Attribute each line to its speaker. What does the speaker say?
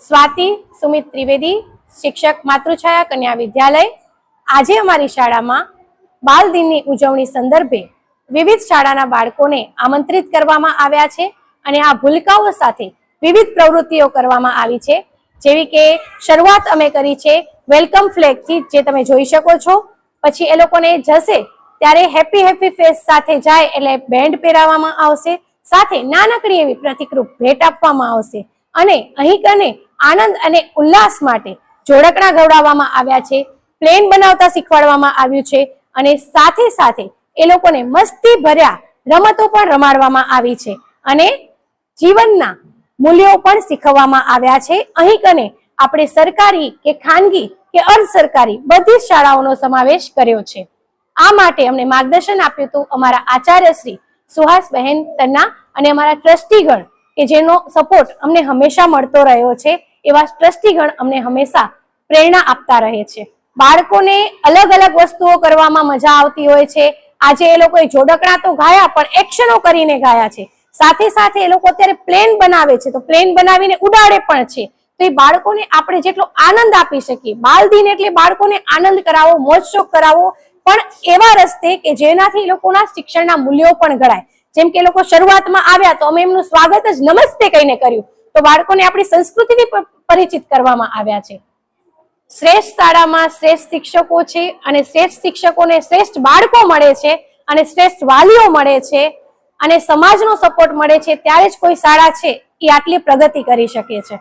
Speaker 1: સ્વાતિ, સુમિત ત્રિવેદી, શિક્ષક માતૃછાયા કન્યા વિદ્યાલય. આજે અમારી શાળામાં બાલ દિનની ઉજવણી સંદર્ભે વિવિધ શાળાના બાળકોને આમંત્રિત કરવામાં આવ્યા છે અને આ ભૂલકાઓ સાથે વિવિધ પ્રવૃત્તિઓ કરવામાં આવી છે. જેવી કે શરૂઆત અમે કરી છે વેલકમ ફ્લેગથી, જે તમે જોઈ શકો છો. પછી એ લોકોને જશે ત્યારે હેપી હેપી ફેસ સાથે જાય એટલે બેન્ડ પહેરાવવામાં આવશે. સાથે નાનકડી એવી પ્રતિકરૂપ ભેટ આપવામાં આવશે. અને અહીં કને આનંદ અને ઉલ્લાસ માટે જોડકણા ગવડાવવામાં આવ્યા છે, પ્લેન બનાવતા શીખવાડવામાં આવ્યું છે અને સાથે સાથે એ લોકોને મસ્તી ભર્યા રમતો પણ રમાડવામાં આવી છે અને જીવનના મૂલ્યો પણ શીખવવામાં આવ્યા છે. અહીં કને આપણે સરકારી કે ખાનગી કે અર્ધ સરકારી બધી શાળાઓનો સમાવેશ કર્યો છે. આ માટે અમને માર્ગદર્શન આપ્યું હતું અમારા આચાર્ય શ્રી સુહાસબહેન તન્ના અને અમારા ટ્રસ્ટીગણ કે જેનો સપોર્ટ અમને હંમેશા મળતો રહ્યો છે. એવા ટ્રસ્ટીગણ અમને હંમેશા પ્રેરણા આપતા રહે છે. બાળકોને અલગ અલગ વસ્તુઓ કરવામાં મજા આવતી હોય છે. આજે એ લોકોએ જોડકણા તો ગાયા, પણ એક્શનો કરીને ગાયા છે. સાથે સાથે એ લોકો અત્યારે પ્લેન બનાવે છે. તો પ્લેન બનાવીને ઉડાડે પણ છે. તો એ બાળકોને આપણે જેટલો આનંદ આપી શકીએ બાલ દિન એટલે બાળકોને આનંદ કરાવો, મોજ શોખ કરાવો, પણ એવા રસ્તે કે જેનાથી એ લોકોના શિક્ષણના મૂલ્યો પણ ઘડાય. જેમ કે એ લોકો શરૂઆતમાં આવ્યા તો અમે એમનું સ્વાગત જ નમસ્તે કહીને કર્યું. તો બાળકોને આપણી સંસ્કૃતિથી પરિચિત કરવામાં આવ્યા છે. શ્રેષ્ઠ શાળામાં શ્રેષ્ઠ શિક્ષકો છે અને શ્રેષ્ઠ શિક્ષકોને શ્રેષ્ઠ બાળકો મળે છે અને શ્રેષ્ઠ વાલીઓ મળે છે અને સમાજનો સપોર્ટ મળે છે, ત્યારે જ કોઈ શાળા છે એ આટલી પ્રગતિ કરી શકે છે.